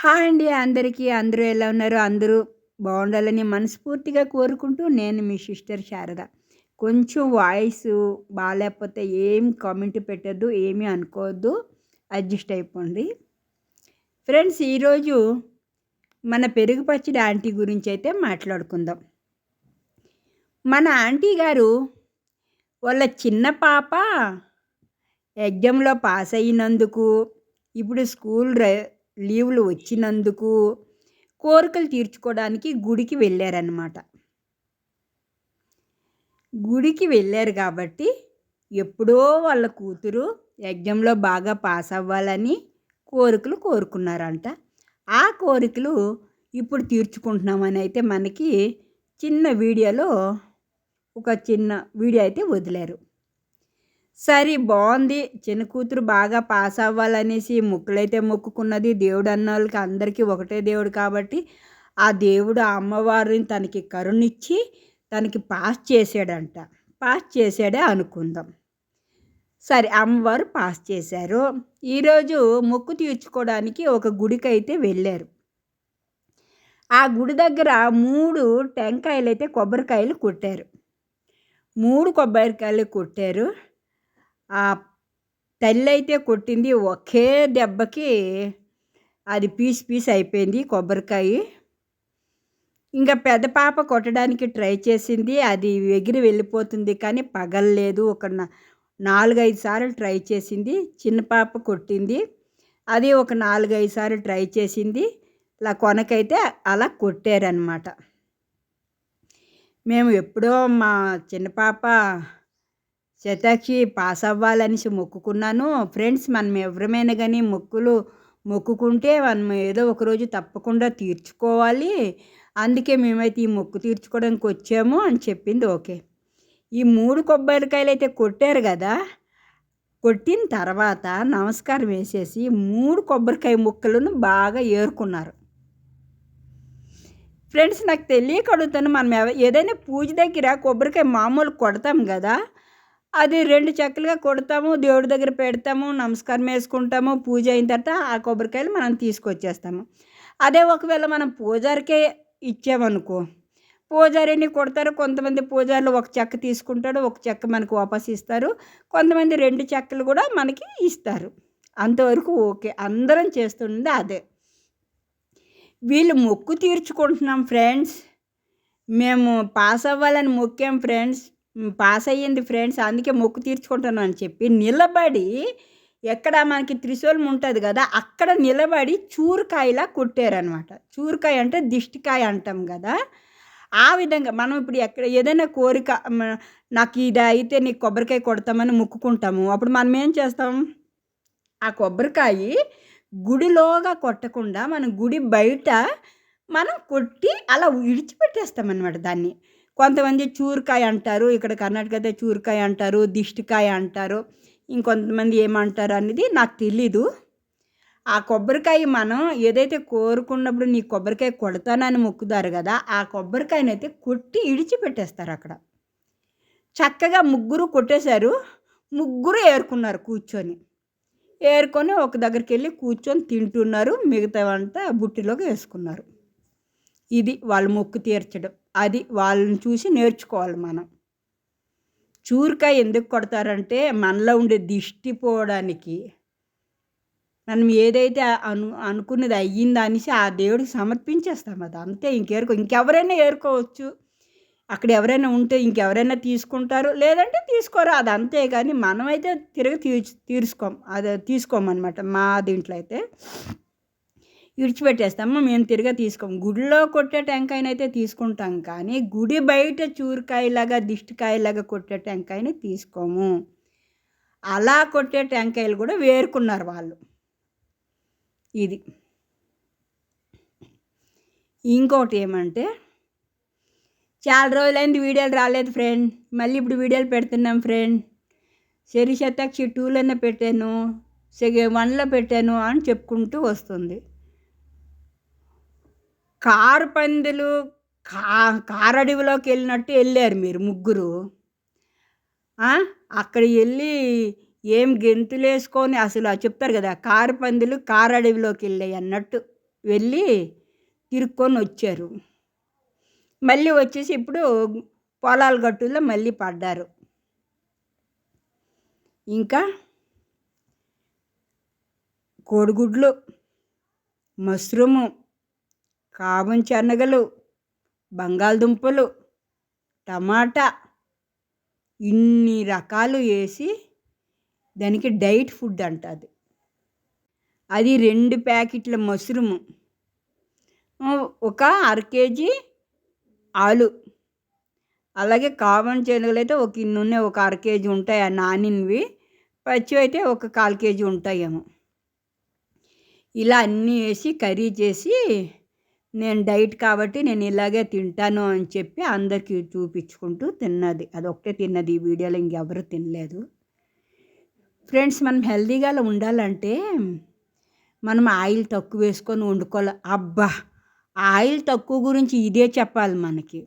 Hi అండి అందరికీ. అందరూ ఎలా ఉన్నారు? అందరూ బాగుండాలని మనస్ఫూర్తిగా కోరుకుంటూ నేను మీ సిస్టర్ శారద. కొంచెం వాయిస్ బాగాలేకపోతే ఏం కామెంట్ పెట్టద్దు ఏమీ అనుకోవద్దు. అడ్జస్ట్ అయిపోండి. ఫ్రెండ్స్ ఈరోజు మన పెరుగు పచ్చడి ఆంటీ గురించి అయితే మాట్లాడుకుందాం. మన ఆంటీ గారు వాళ్ళ చిన్న పాప ఎగ్జామ్లో పాస్ అయినందుకు ఇప్పుడు స్కూల్ లీవ్లు వచ్చినందుకు కోరికలు తీర్చుకోవడానికి గుడికి వెళ్ళారన్నమాట. గుడికి వెళ్ళారు కాబట్టి ఎప్పుడో వాళ్ళ కూతురు ఎగ్జామ్లో బాగా పాస్ అవ్వాలని కోరికలు కోరుకున్నారంట. ఆ కోరికలు ఇప్పుడు తీర్చుకుంటున్నామని అయితే మనకి చిన్న వీడియోలో ఒక చిన్న వీడియో అయితే వదిలారు. సరే బాగుంది చిన్న కూతురు బాగా పాస్ అవ్వాలనేసి ముక్కులైతే మొక్కుకున్నది దేవుడు అన్న వాళ్ళకి అందరికీ ఒకటే దేవుడు కాబట్టి ఆ దేవుడు ఆ అమ్మవారిని తనకి కరుణిచ్చి తనకి పాస్ చేసాడంట పాస్ చేసాడే అనుకుందాం. సరే అమ్మవారు పాస్ చేశారు. ఈరోజు మొక్కు తీర్చుకోవడానికి ఒక గుడికి అయితే వెళ్ళారు. ఆ గుడి దగ్గర మూడు టెంకాయలు అయితే కొబ్బరికాయలు కొట్టారు. మూడు కొబ్బరికాయలు కొట్టారు. ఆ తల్లి అయితే కొట్టింది ఒకే దెబ్బకి అది పీస్ పీస్ అయిపోయింది కొబ్బరికాయ. ఇంకా పెద్ద పాప కొట్టడానికి ట్రై చేసింది. అది ఎగిరి వెళ్ళిపోతుంది కానీ పగలలేదు ఒక నాలుగైదు సార్లు ట్రై చేసింది. చిన్న పాప కొట్టింది. అది ఒక నాలుగైదు సార్లు ట్రై చేసింది. ఇలా కొనకైతే అలా కొట్టారనమాట మేము ఎప్పుడో మా చిన్న పాప శతాక్షి పాస్ అవ్వాలనేసి మొక్కుకున్నాను. ఫ్రెండ్స్ మనం ఎవరమైనా కానీ మొక్కులు మొక్కుకుంటే మనం ఏదో ఒకరోజు తప్పకుండా తీర్చుకోవాలి. అందుకే మేమైతే ఈ మొక్కు తీర్చుకోవడానికి వచ్చాము అని చెప్పింది. ఓకే. ఈ మూడు కొబ్బరికాయలు అయితే కొట్టారు కదా? కొట్టిన తర్వాత నమస్కారం వేసేసి మూడు కొబ్బరికాయ ముక్కలను బాగా ఏరుకున్నారు. ఫ్రెండ్స్ నాకు తెలియక అడుగుతాను మనం ఏదైనా పూజ దగ్గర కొబ్బరికాయ మామూలు కొడతాం కదా? అది రెండు చెక్కలుగా కొడతాము దేవుడి దగ్గర పెడతాము నమస్కారం వేసుకుంటాము పూజ అయిన తర్వాత ఆ కొబ్బరికాయలు మనం తీసుకొచ్చేస్తాము. అదే ఒకవేళ మనం పూజారికే ఇచ్చామనుకో పూజారిని కొడతారు కొంతమంది పూజారులు ఒక చెక్క తీసుకుంటాడు ఒక చెక్క మనకు వాపస్ ఇస్తారు కొంతమంది రెండు చెక్కలు కూడా మనకి ఇస్తారు. అంతవరకు ఓకే అందరం చేస్తుంది అదే. వీళ్ళు మొక్కు తీర్చుకుంటున్నాం ఫ్రెండ్స్. మేము పాస్ అవ్వాలని మొక్కాం ఫ్రెండ్స్. పాస్ అయ్యింది ఫ్రెండ్స్. అందుకే మొక్కు తీర్చుకుంటాను అని చెప్పి నిలబడి ఎక్కడ మనకి త్రిశూలం ఉంటుంది కదా అక్కడ నిలబడి చూరుకాయలా కొట్టారనమాట చూరుకాయ అంటే దిష్టికాయ అంటాం కదా. ఆ విధంగా మనం ఇప్పుడు ఎక్కడ ఏదైనా కోరిక నాకు ఇది అయితే నీకు కొబ్బరికాయ కొడతామని మొక్కుకుంటాము. అప్పుడు మనం ఏం చేస్తాం? ఆ కొబ్బరికాయ గుడిలోగా కొట్టకుండా మనం గుడి బయట మనం కొట్టి అలా విడిచిపెట్టేస్తామన్నమాట దాన్ని. కొంతమంది చూరకాయ అంటారు ఇక్కడ కర్ణాటక అయితే చూరకాయ అంటారు దిష్టికాయ అంటారు ఇంకొంతమంది ఏమంటారు అనేది నాకు తెలీదు. ఆ కొబ్బరికాయ మనం ఏదైతే కోరుకున్నప్పుడు నీ కొబ్బరికాయ కొడతానని మొక్కుతారు కదా ఆ కొబ్బరికాయనైతే కొట్టి ఇడిచిపెట్టేస్తారు అక్కడ. చక్కగా ముగ్గురు కొట్టేశారు ముగ్గురు ఏరుకున్నారు కూర్చొని. ఏరుకొని ఒక దగ్గరికి వెళ్ళి కూర్చొని తింటున్నారు మిగతావంతా బుట్టిలోకి వేసుకున్నారు. ఇది వాళ్ళ మొక్కు తీర్చడం. అది వాళ్ళని చూసి నేర్చుకోవాలి మనం. చూరికాయ ఎందుకు కొడతారంటే మనలో ఉండే దిష్టి పోవడానికి. మనం ఏదైతే అను అనుకున్నది అయ్యిందా అనేసి ఆ దేవుడికి సమర్పించేస్తాం అది. అంతే ఇంకేరుకో ఇంకెవరైనా ఏరుకోవచ్చు. అక్కడ ఎవరైనా ఉంటే ఇంకెవరైనా తీసుకుంటారు. లేదంటే తీసుకోరు. అది అంతే కానీ మనమైతే తిరిగి తీర్చు తీర్చుకోం. అది తీసుకోమన్నమాట మా దీంట్లో అయితే. ఇడిచిపెట్టేస్తాము మేము తిరిగి తీసుకోం గుడిలో కొట్టే టెంకాయనైతే తీసుకుంటాం కానీ గుడి బయట చూరకాయలాగా దిష్టికాయలాగా కొట్టే టెంకాయని తీసుకోము. అలా కొట్టే టెంకాయలు కూడా వేరుకున్నారు వాళ్ళు. ఇది. ఇంకోటి ఏమంటే చాలా రోజులైంది వీడియోలు రాలేదు ఫ్రెండ్. మళ్ళీ ఇప్పుడు వీడియోలు పెడుతున్నాం ఫ్రెండ్. శరీశతాక్షి టూలోనే పెట్టాను సెగ వన్లో పెట్టాను అని చెప్పుకుంటూ వస్తుంది. కారు పందులు కా కారడవిలోకి వెళ్ళినట్టు వెళ్ళారు మీరు ముగ్గురు. అక్కడ వెళ్ళి ఏం గెంతులు వేసుకొని అసలు చెప్తారు కదా కారు పందులు కారడవిలోకి వెళ్ళాయి అన్నట్టు వెళ్ళి తిరుక్కొని వచ్చారు. మళ్ళీ వచ్చేసి ఇప్పుడు పొలాల గట్టుల్లో మళ్ళీ పడ్డారు. ఇంకా కోడిగుడ్లు మష్రూము కాబం శనగలు బంగాళదుంపలు టమాటా ఇన్ని రకాలు వేసి దానికి డైట్ ఫుడ్ అంటుంది. అది రెండు ప్యాకెట్ల మష్రూము. ఒక అర కేజీ ఆలు. అలాగే కామన్ శనగలు అయితే ఒక ఇన్ని ఉన్నాయి ఒక అర కేజీ ఉంటాయి ఆ నానినవి. పచ్చి అయితే ఒక కాల్ కేజీ ఉంటాయేమో. ఇలా అన్నీ వేసి కర్రీ చేసి నేను డైట్ కాబట్టి నేను ఇలాగే తింటాను అని చెప్పి అందరికీ చూపించుకుంటూ తిన్నది. అదొక్కటే తిన్నది. ఈ వీడియోలో ఇంకెవరు తినలేదు. ఫ్రెండ్స్ మనం హెల్తీగా ఉండాలంటే మనం ఆయిల్ తక్కువ వేసుకొని వండుకోవాలి. అబ్బా! ఆయిల్ తక్కువ గురించి ఇదే చెప్పాలి మనకి.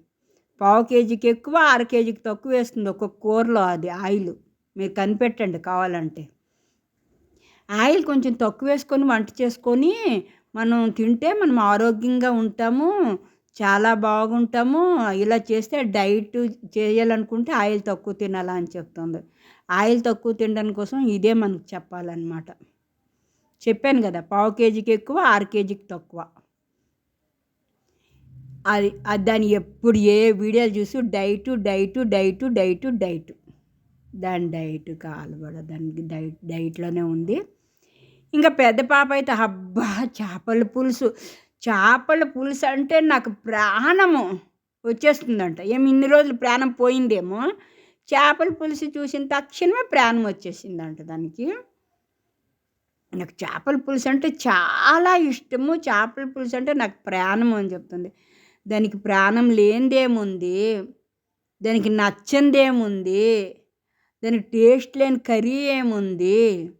పావు కేజీకి ఎక్కువ అర కేజీకి తక్కువ వేస్తుంది ఒక్కొక్క కూరలో అది ఆయిల్. మీరు కనిపెట్టండి కావాలంటే. ఆయిల్ కొంచెం తక్కువ వేసుకొని వంట చేసుకొని మనం తింటే మనం ఆరోగ్యంగా ఉంటాము చాలా బాగుంటాము. ఇలా చేస్తే డైట్ చేయాలనుకుంటే ఆయిల్ తక్కువ తినాలా అని చెప్తుంది. ఆయిల్ తక్కువ తినడం కోసం ఇదే మనకు చెప్పాలన్నమాట. చెప్పాను కదా పావు కేజీకి ఎక్కువ ఆరు కేజీకి తక్కువ. అది అది ఎప్పుడు ఏ వీడియోలు చూసి diet diet diet diet diet. దాని డైట్ కాలుబడ దానికి డైట్ డైట్లోనే ఉంది. ఇంకా పెద్ద పాప అయితే అబ్బా చేపల పులుసు. చేపల పులుసు అంటే నాకు ప్రాణము వచ్చేస్తుందంట. ఏమి ఇన్ని రోజులు ప్రాణం పోయిందేమో. చేపల పులుసు చూసిన తక్షణమే ప్రాణం వచ్చేసిందంట దానికి. నాకు చేపల పులుసు అంటే చాలా ఇష్టము. చేపల పులుసు అంటే నాకు ప్రాణం అని చెప్తుంది. దానికి ప్రాణం లేనిదేముంది. దానికి నచ్చందేముంది దానికి టేస్ట్ లేని కర్రీ ఏముంది.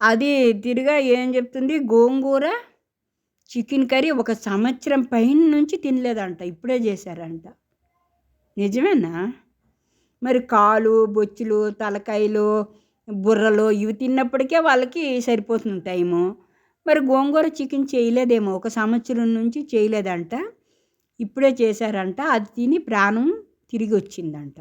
అది తిరిగా ఏం చెప్తుంది? గోంగూర చికెన్ కర్రీ ఒక సంవత్సరం పైన నుంచి తినలేదంట. ఇప్పుడే చేశారంట. నిజమేనా? మరి కాలు బొచ్చులు తలకాయలు బుర్రలు ఇవి తిన్నప్పటికే వాళ్ళకి సరిపోతుంది టైము. మరి గోంగూర చికెన్ చేయలేదేమో. ఒక సంవత్సరం నుంచి చేయలేదంట. ఇప్పుడే చేశారంట. అది తిని ప్రాణం తిరిగి వచ్చిందంట.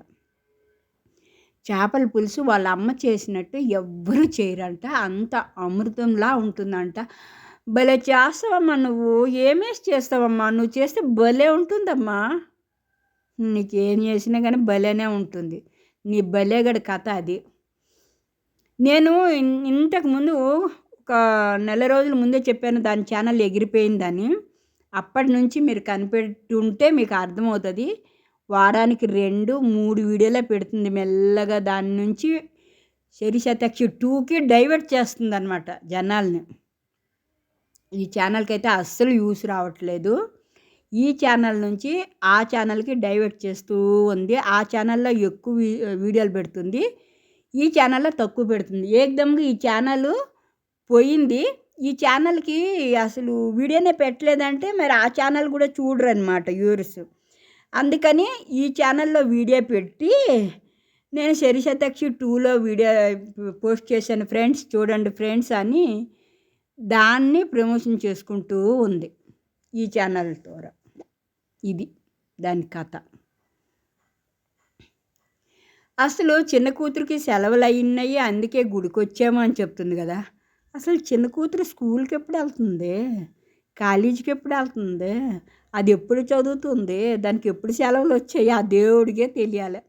చేపల పులుసు వాళ్ళ అమ్మ చేసినట్టు ఎవ్వరు చేయరంట. అంత అమృతంలా ఉంటుందంట. భలే చేస్తావమ్మా నువ్వు. ఏమేసి చేస్తావమ్మా? నువ్వు చేస్తే భలే ఉంటుందమ్మా. నీకేం చేసినా కానీ భలేనే ఉంటుంది. నీ భలేగడ కథ అది. నేను ఇంతకుముందు ఒక నెల రోజుల ముందే చెప్పాను దాని ఛానల్ ఎగిరిపోయిందని. అప్పటి నుంచి మీరు కనిపెట్టుంటే మీకు అర్థమవుతుంది. వారానికి రెండు మూడు వీడియోలే పెడుతుంది మెల్లగా. దాని నుంచి శరీశతక్షి టూకి డైవర్ట్ చేస్తుంది అనమాట జనాల్ని. ఈ ఛానల్కి అయితే అస్సలు యూస్ రావట్లేదు. ఈ ఛానల్ నుంచి ఆ ఛానల్కి డైవర్ట్ చేస్తూ ఉంది. ఆ ఛానల్లో ఎక్కువ వీడియోలు పెడుతుంది. ఈ ఛానల్లో తక్కువ పెడుతుంది. ఏకదమ్గా ఈ ఛానల్ పోయింది. ఈ ఛానల్కి అసలు వీడియోనే పెట్టలేదంటే మరి ఆ ఛానల్ కూడా చూడరు అనమాట యూరిస్ అందుకని ఈ ఛానల్లో వీడియో పెట్టి నేను శరీశతక్షి టూలో వీడియో పోస్ట్ చేశాను. ఫ్రెండ్స్ చూడండి ఫ్రెండ్స్ అని దాన్ని ప్రమోషన్ చేసుకుంటూ ఉంది ఈ ఛానల్ ద్వారా. ఇది దాని కథ. అసలు చిన్న కూతురికి సెలవులు అయినాయి అందుకే గుడికి వచ్చాము అని చెప్తుంది కదా. అసలు చిన్న కూతురు స్కూల్కి ఎప్పుడు వెళ్తుంది? కాలేజీకి ఎప్పుడు వెళ్తుంది? అది ఎప్పుడు చదువుతుంది? దానికి ఎప్పుడు సెలవులు వచ్చాయి? ఆ దేవుడికే తెలియాలి.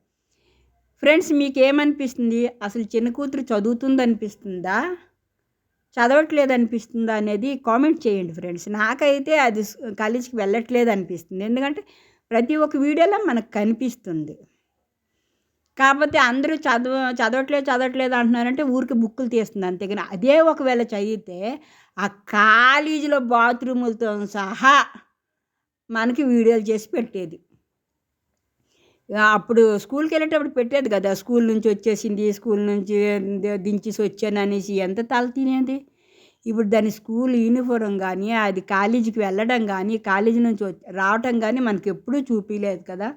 ఫ్రెండ్స్ మీకేమనిపిస్తుంది? అసలు చిన్న కూతురు చదువుతుంది అనిపిస్తుందా చదవట్లేదు అనిపిస్తుందా అనేది కామెంట్ చేయండి ఫ్రెండ్స్. నాకైతే అది కాలేజీకి వెళ్ళట్లేదు అనిపిస్తుంది ఎందుకంటే ప్రతి ఒక్క వీడియోలో మనకు కనిపిస్తుంది. కాకపోతే అందరూ చదవ చదవట్లేదు చదవట్లేదు అంటున్నారంటే ఊరికి బుక్కులు తీస్తుంది అంతేగాని అదే ఒకవేళ చదివితే ఆ కాలేజీలో బాత్రూములతో సహా మనకి వీడియోలు చేసి పెట్టేది. అప్పుడు స్కూల్కి వెళ్ళేటప్పుడు పెట్టేది కదా స్కూల్ నుంచి వచ్చేసింది స్కూల్ నుంచి దించేసి వచ్చాను అనేసి ఎంత తల తినేది? ఇప్పుడు దాని స్కూల్ యూనిఫారం కానీ అది కాలేజీకి వెళ్ళడం కానీ కాలేజీ నుంచి రావటం కానీ మనకి ఎప్పుడూ చూపించలేదు కదా.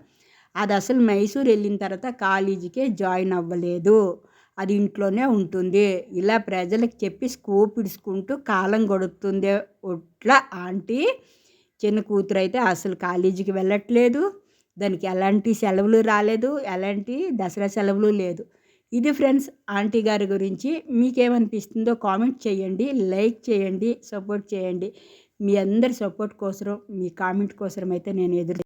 అది అసలు మైసూర్ వెళ్ళిన తర్వాత కాలేజీకే జాయిన్ అవ్వలేదు. అది ఇంట్లోనే ఉంటుంది. ఇలా ప్రజలకు చెప్పి స్కోప్ ఇడుచుకుంటూ కాలం గడుపుతుంది ఒట్ల ఆంటీ. చిన్న కూతురు అయితే అసలు కాలేజీకి వెళ్ళట్లేదు. దానికి ఎలాంటి సెలవులు రాలేదు. ఎలాంటి దసరా సెలవులు లేదు. ఇది ఫ్రెండ్స్ ఆంటీ గారి గురించి మీకేమనిపిస్తుందో కామెంట్ చేయండి. లైక్ చేయండి. సపోర్ట్ చేయండి. మీ అందరి సపోర్ట్ కోసం మీ కామెంట్ కోసం అయితే నేను ఎదురు